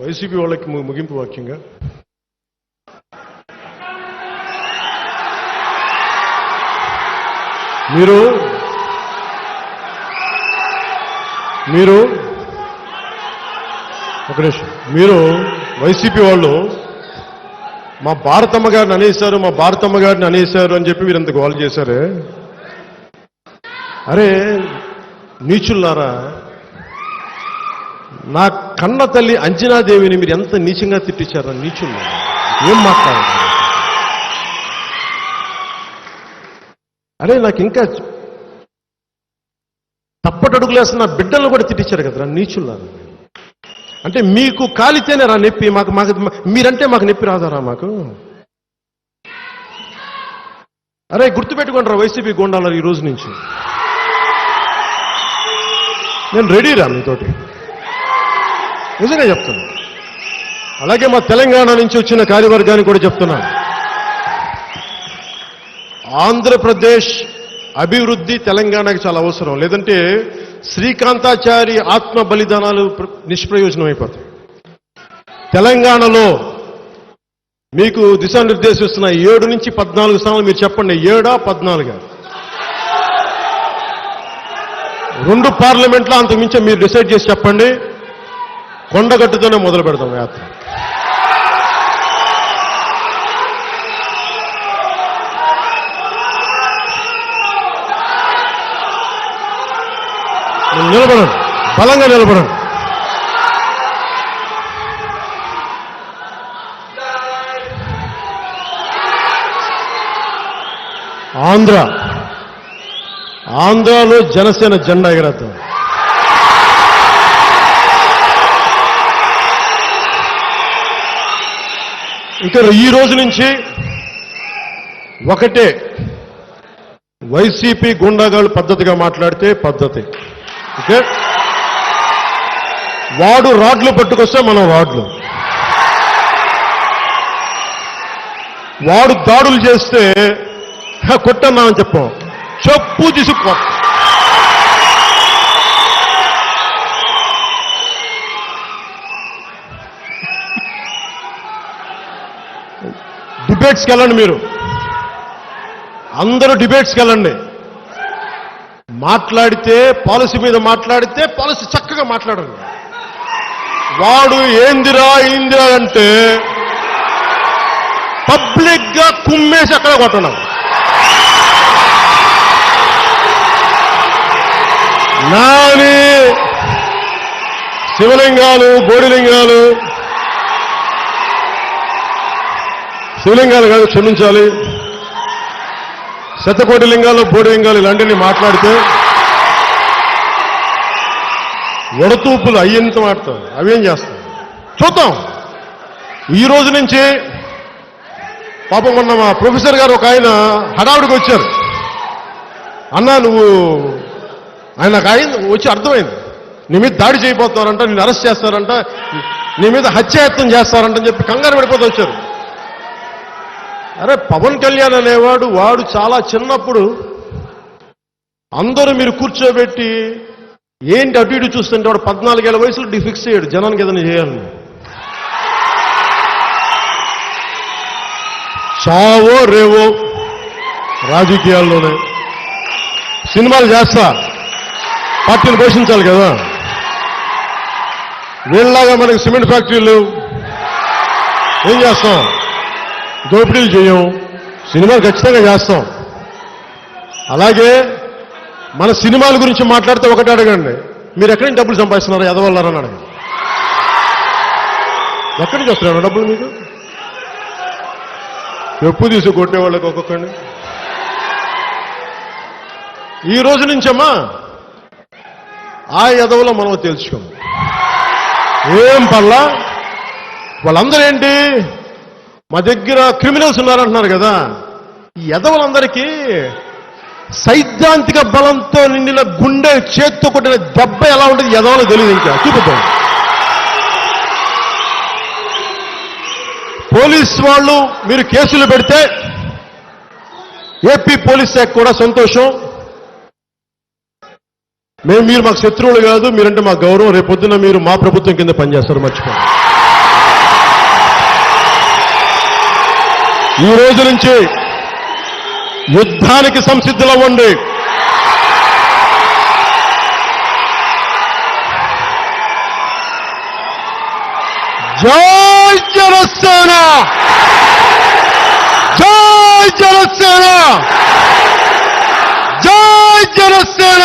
YCP వాళ్ళకి ముగింపు వాక్యంగా. మీరు మీరు ఒక నిమిషం. మీరు వైసీపీ వాళ్ళు మా భారతమ్మ గారిని అనేశారు మా భారతమ్మ గారిని అనేశారు అని చెప్పి మీరు అంత గోల్ చేశారే? అరే నీచుల్లారా నాకు కన్న తల్లి అంజనాదేవిని మీరు ఎంత నీచంగా తిట్టించారా నీచుల్లా ఏం మాట్లాడారు? అరే నాకు ఇంకా తప్పటడుగులేస్తున్న బిడ్డలను కూడా తిట్టించారు కదరా నీచుల్లా అంటే మీకు కాలితేనే రా నొప్పి మాకు మాకు మీరంటే మాకు నొప్పి రాదారా మాకు? అరే గుర్తుపెట్టుకోండి రా వైసీపీ గోండాలు ఈ రోజు నుంచి. నేను రెడీ రా మీతోటి? నిజంగా చెప్తున్నా. అలాగే మా తెలంగాణ నుంచి వచ్చిన కార్యవర్గానికి కూడా చెప్తున్నాను ఆంధ్రప్రదేశ్ అభివృద్ధి తెలంగాణకి చాలా అవసరం. లేదంటే శ్రీకాంతాచారి ఆత్మ బలిదానాలు ప్ర- నిష్ప్రయోజనం అయిపోతాయి తెలంగాణలో మీకు దిశానిర్దేశిస్తున్న ఏడు నుంచి పద్నాలుగు స్థానాలు మీరు చెప్పండి. ఏడా పద్నాలుగా? రెండు పార్లమెంట్లో అంతకుమించి మీరు డిసైడ్ చేసి చెప్పండి. కొండగట్టుతోనే మొదలు పెడతాం యాత్ర. నిలబడండి బలంగా నిలబడండి ఆంధ్ర. ఆంధ్రాలో జనసేన జెండా ఎగరేద్దాం ఇక ఈ రోజు నుంచి ఒకటే వైసీపీ గుండాగాళ్ళు పద్ధతిగా మాట్లాడితే పద్ధతి. ఓకే? వాడు రాడ్లు పట్టుకొస్తే మనం రాడ్లు. వాడు దాడులు చేస్తే "హ, కొట్టన్నా అని చెప్పాం చెప్పు తీసుకో డిబేట్స్కి వెళ్ళండి మీరు. అందరూ డిబేట్స్కి వెళ్ళండి మాట్లాడితే పాలసీ మీద మాట్లాడితే పాలసీ చక్కగా మాట్లాడండి. వాడు ఏందిరా ఏందిరా అంటే పబ్లిక్గా కుమ్మేసి అక్కడ కొట్టడం. నాని శివలింగాలు బోడిలింగాలు శివలింగాలు కాదు క్షమించాలి. శతకోటి లింగాలు బోడి లింగాలు ఇలాంటివి మాట్లాడితే వడతూపులు అయ్యంత మాడతాం అవేం చేస్తాం చూద్దాం. ఈ రోజు నుంచి పాపం మొన్న మా ప్రొఫెసర్ గారు ఒక ఆయన హడావుడికి వచ్చారు. అన్నా నువ్వు ఆయన నాకు అయింది వచ్చి అర్థమైంది. నీ మీద దాడి చేయబోతారంట నేను అరెస్ట్ చేస్తారంట నీ మీద హత్యాయత్నం చేస్తారంట అని చెప్పి కంగారు పడిపోతూ వచ్చారు. అరే పవన్ కళ్యాణ్ అనేవాడు వాడు చాలా చిన్నప్పుడు అందరూ మీరు కూర్చోబెట్టి ఏంటి అటు ఇటు చూస్తుంటే వాడు పద్నాలుగేళ్ళ వయసులో డిఫిక్స్ ఫిక్స్ అయ్యాడు జనానికి ఏదైనా చేయాలని. చావో రేవో రాజకీయాల్లోనే. సినిమాలు చేస్తా పార్టీని పోషించాలి కదా. వీళ్ళలాగా మనకి సిమెంట్ ఫ్యాక్టరీలు ఏం చేస్తాం? దోపిడీలు చేయం. సినిమాలు ఖచ్చితంగా చేస్తాం. అలాగే మన సినిమాల గురించి మాట్లాడితే ఒకటి అడగండి. మీరు ఎక్కడి నుంచి డబ్బులు సంపాదిస్తున్నారు? ఎదవల్లారని అడగండి. ఎక్కడి నుంచి వస్తున్నారు డబ్బులు మీకు? ఎప్పు తీసి కొట్టే వాళ్ళకి ఒక్కొక్కడిని. ఈ రోజు నుంచమ్మా ఆ ఎదవలో మనం తెలుసుకోము ఏం పల్లా వాళ్ళందరూ ఏంటి మా దగ్గర క్రిమినల్స్ ఉన్నారంటున్నారు కదా. ఈ ఎదవలందరికీ సైద్ధాంతిక బలంతో నిండిన గుండె చేత్తో కొట్టిన దెబ్బ ఎలా ఉంటుంది ఎదవలో తెలియదు ఇంకా. చూపుతాం పోలీస్ వాళ్ళు మీరు కేసులు పెడితే ఏపీ పోలీస్ శాఖ కూడా సంతోషం. మేము మీరు మాకు శత్రువులు కాదు మీరంటే మా గౌరవం. రేపొద్దున మీరు మా ప్రభుత్వం కింద పనిచేస్తారు మర్చిపోండి ఈ రోజు నుంచి యుద్ధానికి సంసిద్ధులవ్వండి. జై జనసేన! జై జనసేన! జై జనసేన!